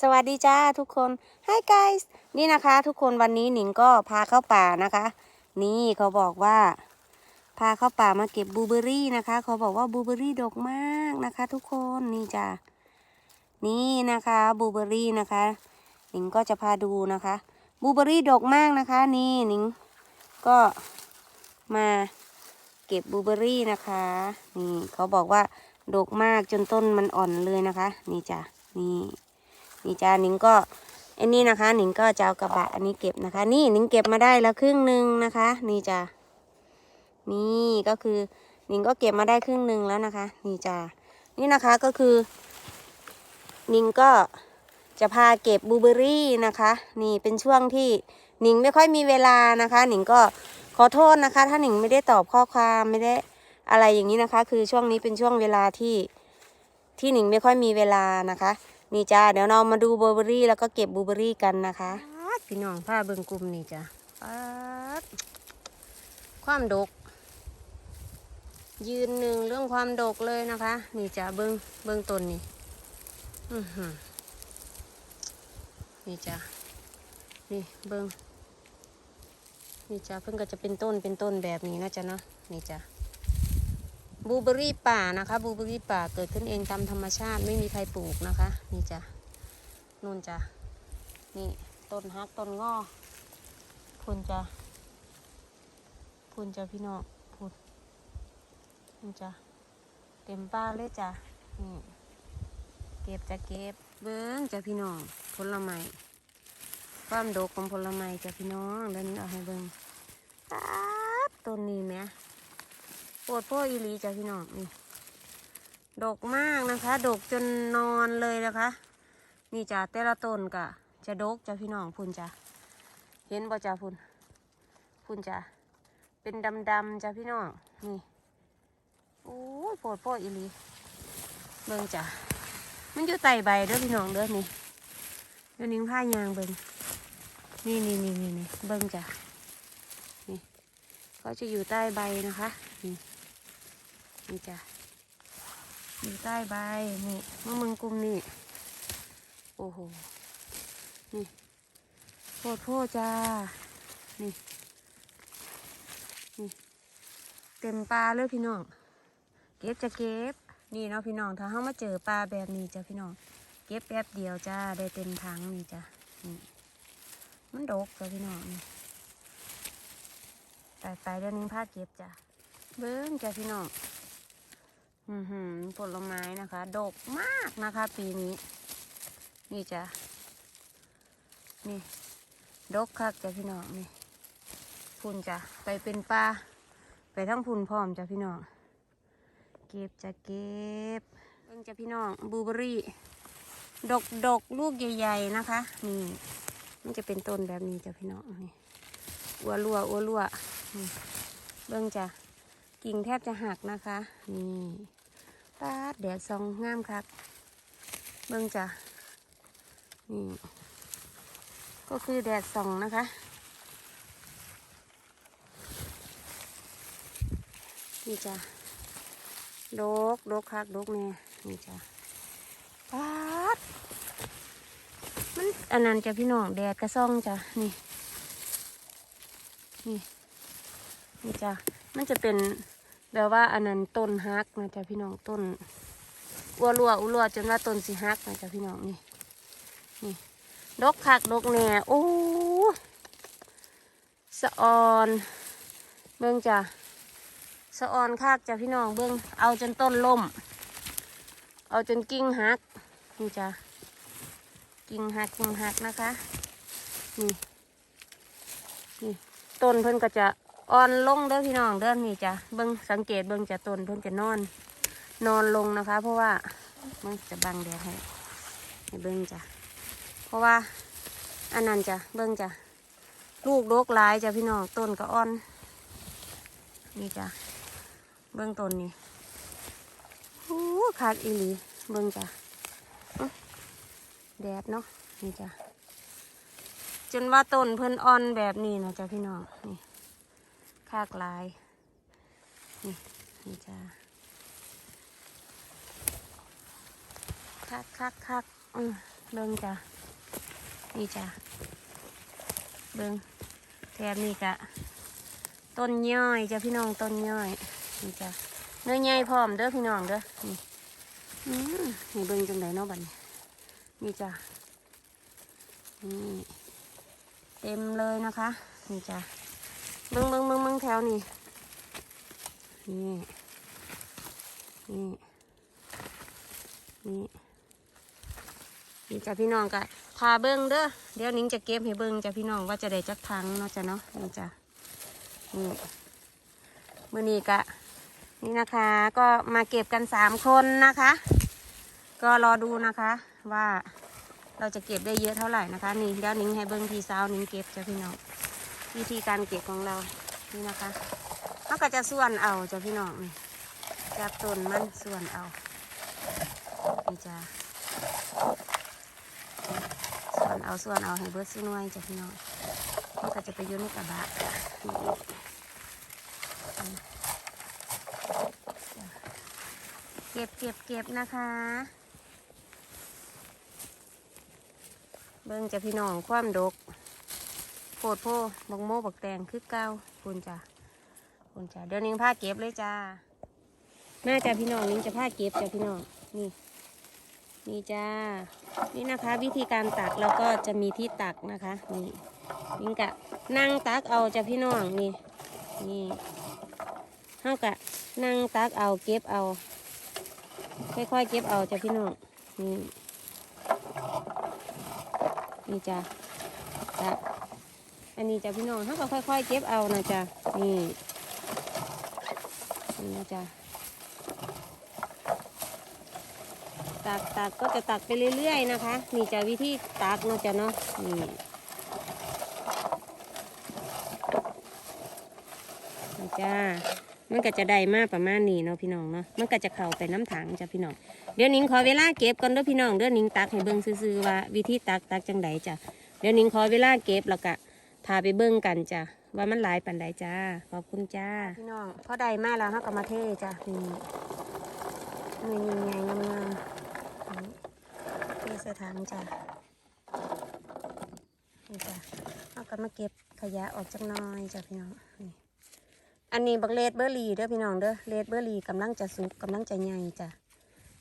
สวัสดีจ้าทุกคน Hi guys นี่นะคะ ทุกคนวันนี้หนิงก็พาเข้าป่านะคะ นี่เขาบอกว่า พาเข้าป่ามาเก็บบลูเบอรี่นะคะ เขาบอกว่าบลูเบอรี่ดกมากนะคะ ทุกคนนี่จ้านี่นะคะบลูเบอรี่นะคะ หนิงก็จะพาดูนะคะบลูเบอรี่ดกมากนะคะ นี่หนิงก็มาเก็บบลูเบอร์รี่นะคะ นี่เขาบอกว่าดกมากจนต้นมันอ่อนเลยนะคะ นี่จ้ะนี่ นี่จ้าหนิงก็อันนี้นะคะ หนิงก็จะเอากระบะอันนี้เก็บนะคะ นี่หนิงเก็บมาได้แล้วครึ่งหนึ่งนะคะ นี่จ้านี่ก็คือหนิงก็เก็บมาได้ครึ่งหนึ่งแล้วนะคะ นี่จ้านี่นะคะก็คือหนิงก็จะพาเก็บบูเบอรี่นะคะ นี่เป็นช่วงที่หนิงไม่ค่อยมีเวลานะคะ หนิงก็ขอโทษนะคะ ถ้าหนิงไม่ได้ตอบข้อความไม่ได้อะไรอย่างนี้นะคะ คือช่วงนี้เป็นช่วงเวลาที่ที่หนิงไม่ค่อยมีเวลานะคะ นี่จ้าเดี๋ยวเรามาดูบลูเบอร์รี่แล้วก็เก็บบลูเบอร์รี่กันนะคะพี่น้องผ้าเบิงกลุ่มนี่จ้าความดก ยืนหนึ่งเรื่องความดกเลยนะคะ นี่จ้าเบิงเบิงต้นนี่นี่จ้านี่เบิงนี่จ้าเพิ่งก็จะเป็นต้นเป็นต้นแบบนี้นะจ๊ะเนาะนี่จ้า บูเบอรี่ป่านะคะบูเบอรี่ป่าเกิดขึ้นเองตามธรรมชาติไม่มีใครปลูกนะคะ นี่จ้ะนู่นจ้ะนี่ต้นฮักต้นงอพูนจ้ะพูนจ้ะพี่น้องพูนนี่จ้ะเต็มป้าเลยจ้ะนี่เก็บจะเก็บเบิ้งจ้ะพี่น้องผลไม้ความโดกของผลไม้จ้ะพี่น้องเดี๋ยวนี้เอาให้เบิ้งต้นนี้ไหม ปวดพ่ออีลีจ้ะพี่น้องนี่ดกมากนะคะ ดกจนนอนเลยนะคะ นี่จ้ะแต่ละต้นกะจะดกจ้ะพี่น้องพุ่นจ้ะเห็นบ่จ้ะพุ่นพุ่นจ้ะเป็นดำๆจ้ะพี่น้องนี่โอ้ยปวดพ่ออีลีเบิ่งจ้ะมันอยู่ใต้ใบเด้อพี่น้องเด้อนี่เดี๋ยวนิ้งผ้ายางเบิ่งนี่นี่นี่นี่นี่เบิ่งจ้ะนี่เขาจะอยู่ใต้ใบนะคะนี่ นี่จ้ะอยู่ใต้ใบนี่มะมึงกุมนี่ โอ้โห นี่โพดโพดจ้า นี่ นี่ เต็มปลาเลยพี่น้อง เก็บจะเก็บ นี่เนาะพี่น้อง ถ้าเขามาเจอปลาแบบนี้จ้ะพี่น้อง เก็บแป๊บเดียวจ้า ได้เต็มถังนี่จ้ะ นี่ มันดกจ้ะพี่น้องนี่ไปไปเดี๋ยวนี้พาเก็บจ้ะ เบิ้งจ้ะพี่น้อง อือหือผลไม้นะคะ ดกมากนะคะ ปีนี้ นี่จ้ะนี่ ดกคักจ้ะพี่น้องนี่พุ่นจ้ะไปเป็นปลาไปทั้งพุ่นพร้อมจ้ะพี่น้องเก็บจะเก็บเบิ้งจ้ะพี่น้องบูเบอรี่ ดกดกลูกใหญ่ ๆนะคะ นี่มันจะเป็นต้นแบบนี้จ้ะพี่น้องนี่อัวรัวอัวรัวเบิ้งจ้ะ กิ่งแทบจะหักนะคะ นี่ปาแดดซองงามครับ เบิ่งจ้ะนี่ก็คือแดดส่องนะคะ นี่จ้ะดกดกคักดกแน่นี่จ้ะปาดมันอันนั้นจ้ะพี่น้องแดดกระซ่องจ้ะนี่นี่นี่จ้ะมันจะเป็น แบบว่าอันนั้นต้นฮักนะจ๊ะพี่น้องต้นอัวรัวอุรัวจนว่าต้นสิฮักนะจ๊ะพี่น้องนี่นี่ดกคักดกแหน่โอ้สะออนเบิ่งจ้ะสะออนคักจ้ะพี่น้องเบิ่งเอาจนต้นล่ม เอาจนกิ่งฮักนี่จ้ะกิ่งหักกิ่งหักนะคะ นี่นี่ต้นเพิ่นก็จะ อ่อนลงเด้อพี่น้องเด้อนี่จ้ะเบิ้งสังเกตเบิ้งจะต้นเพิ่นจะนอน นอนลงนะคะ เพราะว่ามันจะบังแดดให้ให้เบิ้งจ้ะเพราะว่าอันนั้นจ้ะเบิ้งจ้ะลูกโรกหลายจ้ะพี่น้องต้นก็อ่อน นี่จ้ะเบิ้งต้นนี่โอ้ขาดอีหลีเบิ้งจ้ะแดดเนาะนี่จ้ะจนว่าต้นเพิ่นอ่อนแบบนี้นะจ้ะพี่น้องนี่ คากลาย นี่นี่จ้าคักคักคักอืมเบิ่งจ้ะนี่จ้ะเบิ่งแถบนี่กะต้นย่อยจ้ะพี่น้องต้นย่อย นี่จ้ะเนื้อใหญ่พร้อมเด้อพี่น้องเด้อนี่อืมนี่เบิ่งจังไดเนาะบัดนี้นี่จ้ะนี่เต็มเลยนะคะ นี่จ้ะ เบิ่งเบิ่งเบิ่งเบิ่งแถวนี่นี่ นี่ นี่ นี่จ้ะพี่น้องกะทาเบิ่งเด้อ เดี๋ยวนิ้งจะเก็บให้เบิ่งจ้ะพี่น้องว่าจะได้จักทังเนาะจ้ะเนาะ นี่จ้ะ นี่มือนี้กะนี่นะคะ ก็มาเก็บกันสามคนนะคะ ก็รอดูนะคะว่าเราจะเก็บได้เยอะเท่าไหร่นะคะ นี่เดี๋ยวนิ้งให้เบิ้งทีสาวนิ้งเก็บจ้ะพี่น้อง วิธีการเก็บของเรานี่นะคะเขาก็จะส่วนเอาจ้ะพี่น้องนี่จับต้นมันส่วนเอานี่จ้ะส่วนเอาส่วนเอาให้เบิดซื้อหน่วยจ้ะพี่น้องมันก็จะไปยุ่ในกระบะนี่เก็บเก็บเก็บนะคะ เบิ่งจะพี่น้องความดก โพดโพบักโมบักแตงคือเก้าคุณจ้ะคุณจ้ะเดี๋ยวนิ้งผ้าเก็บเลยจ้าน่าจะพี่น้องนิ้งจะผ้าเก็บจ้ะพี่น้องนี่ นี่จ้า นี่นะคะ วิธีการตักเราก็จะมีที่ตักนะคะ นี่นิ้งกะนั่งตักเอาจ้ะพี่น้องนี่ นี่เฮากะนั่งตักเอาเก็บเอา ค่อยๆเก็บเอาจ้ะพี่น้องนี่นี่จ้ะจ้ะ อันนี้จ้ะพี่น้องเขาก็ค่อย ๆ เก็บเอานะจ้ะนี่นี่นะจ้ะตักตักก็จะตักไปเรื่อย ๆ นะคะ นี่จะวิธีตักนะจ้ะเนาะนี่นี่จ้ามันก็จะได้มากประมาณนี้เนาะพี่น้องเนาะมันก็จะเข้าไปน้ำถังจ้ะพี่น้องเดี๋ยวนิ้งขอเวลาเก็บก่อนเด้อพี่น้องเด้อนิ้งตักให้เบิ่งซื่อๆว่าวิธีตักตักจังใดจ้ะเดี๋ยวนิ้งขอเวลาเก็บแล้วก็ พาไปเบิ่งกันจ้ะว่ามันหลายปันใดจ้า ขอบคุณจ้า พี่น้องพอได้มาแล้วเฮาก็มาเทจ้ะนี่นี่ใหญ่ๆงามๆนี่เทใส่ถังจ้ะนี่จ้ะเฮาก็มาเก็บขยะออกจักน้อยจ้ะพี่น้องนี่อันนี้บักเลดเบอร์รี่เด้อพี่น้องเด้อเลดเบอร์รี่กำลังจะสุกกำลังจะใหญ่จ้ะ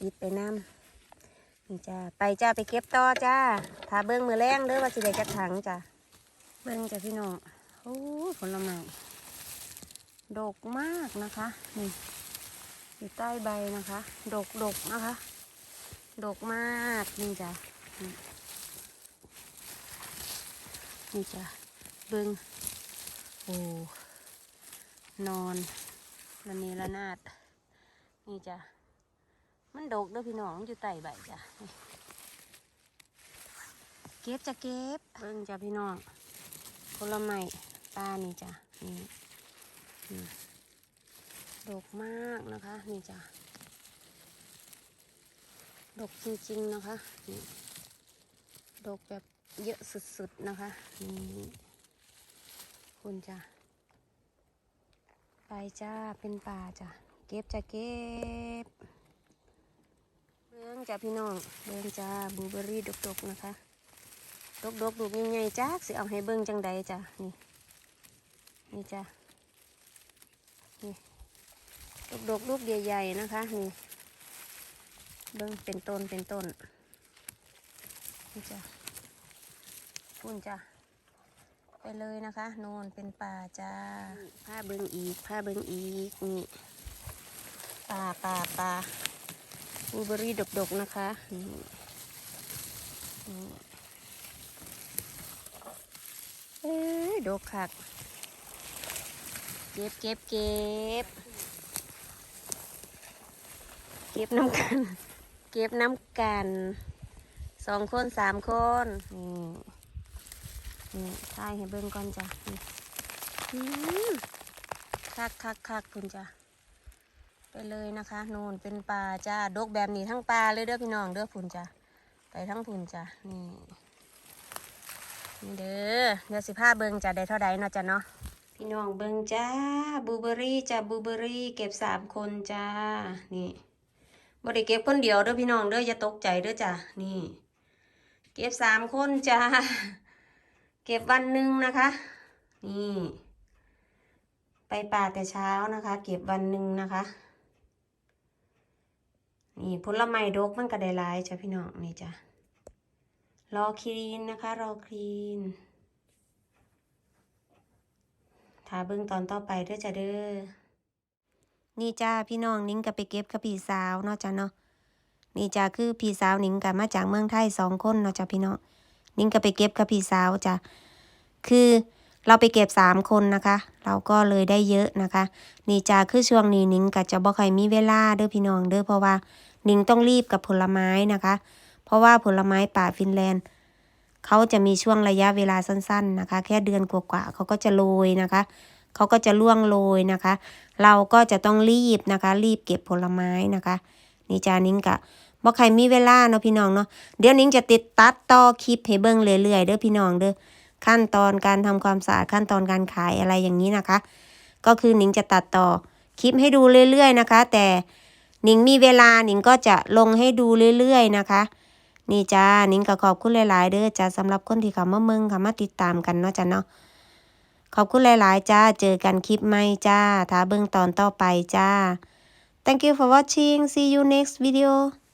ติดไปน้ำนี่จ้าไปจ้าไปเก็บต่อจ้าถ้าเบิ้งมือแรงเด้อว่าสิได้จักถังจ้ะ เบิ้งจ้ะพี่น้องโอ้ผลไม้ดกมากนะคะนี่อยู่ใต้ใบนะคะ ดกดกนะคะ ดกมากนี่จ้ะนี่จ้ะเบิ้งโอ้นอนระเนระนาดนี่จ้ะมันดกเด้อพี่น้องอยู่ใต้ใบจ้ะเก็บจะเก็บเบิ่งจ้ะพี่น้อง ผลไม้ตานี่จ้ะนี่ดกมากนะคะ นี่จ้ะดกจริงๆนะคะนี่ดกแบบเยอะสุดๆนะคะนี่คุณจ้ะไปจ้าเป็นป่าจ้ะเก็บจะเก็บเบิ้งจ้ะพี่น้องเบิ้งจ้าบลูเบอร์รี่ดกๆนะคะ ดกๆดูใหญ่ๆจ้าสิเอาให้เบิ้งจังใดจ้ะนี่นี่จ้ะนี่ดกๆลูกใหญ่ๆนะคะนี่เบิ้งเป็นต้นเป็นต้นนี่จ้ะพุ่นจ้ะไปเลยนะคะโนนเป็นป่าจ้าผ้าเบิงอีกผ้าเบิงอีกนี่ป่าป่าป่าบลูเบอรี่ดกๆนะคะนี่นี่ เอ้ยดกคัก เก็บเก็บเก็บ เก็บน้ำกัน เก็บน้ำกัน สองคนสามคน นี่นี่ทายให้เบิ่งก่อนจ้ะนี่อืมคักคักคักคุณจ้ะไปเลยนะคะโน่นเป็นปลาจ้าดกแบบนี้ทั้งปลาเลยเด้อพี่น้องเด้อพุ่นจ้ะไปทั้งพุ่นจ้ะนี่นี่ เด้อเดี๋ยวสิพาเบิ่งจะได้เท่าใดเนาะจ้ะเนาะพี่น้องเบิ่งจ้าบูเบอรี่จ้ะบูเบอรี่ เก็บสามคนจ้านี่บ่ได้เก็บคนเดียวเด้อพี่น้องเด้ออย่าตกใจเด้อจ้ะนี่ เก็บสามคนจ้าเก็บวันหนึ่งนะคะ นี่ ไปป่าแต่เช้านะคะ เก็บวันหนึ่งนะคะนี่ผลไม้ดกมันก็ได้หลายจ้ะพี่น้องนี่จ้ะ รอคลีนนะคะ รอคลีนถ้าเบิ่งตอนต่อไปเด้อจ้ะเด้อ นี่จ้าพี่น้องนิ้งก็ไปเก็บกับพี่สาวเนาะจ้ะเนาะ นี่จ้าคือพี่สาวนิ้งก็มาจากเมืองไทยสองคนเนาะจ้ะพี่น้อง นิ้งก็ไปเก็บกับพี่สาวจ้ะ คือเราไปเก็บสามคนนะคะ เราก็เลยได้เยอะนะคะ นี่จ้าคือช่วงนี้นิ้งก็จะบ่ค่อยมีเวลาเด้อพี่น้องเด้อเพราะว่า นิ้งต้องรีบกับผลไม้นะคะ เพราะว่าผลไม้ป่าฟินแลนด์เขาจะมีช่วงระยะเวลาสั้น ๆนะคะ แค่เดือนกว่าๆเขาก็จะโรยนะคะเขาก็จะล่วงโรยนะคะ เราก็จะต้องรีบนะคะ รีบเก็บผลไม้นะคะนี่จานิ้งกะบ่ใครมีเวลาเนาะพี่น้องเนาะเดี๋ยวนิ้งจะติดตัดต่อคลิปให้เบิ่งเรื่อยๆเด้อพี่น้องเด้อขั้นตอนการทำความสะอาดขั้นตอนการขายอะไรอย่างนี้นะคะ ก็คือนิ้งจะตัดต่อคลิปให้ดูเรื่อยๆนะคะ แต่นิ้งมีเวลานิ้งก็จะลงให้ดูเรื่อยๆนะคะ นี่จ้านิ้งก็ขอบคุณหลายๆเด้อจ้าสำหรับคนที่เขามาเมืองเขามาติดตามกันเนาะจ้าเนาะขอบคุณหลายๆจ้าเจอกันคลิปใหม่จ้าถ้าเบิ่งตอนต่อไปจ้า thank you for watching see you next video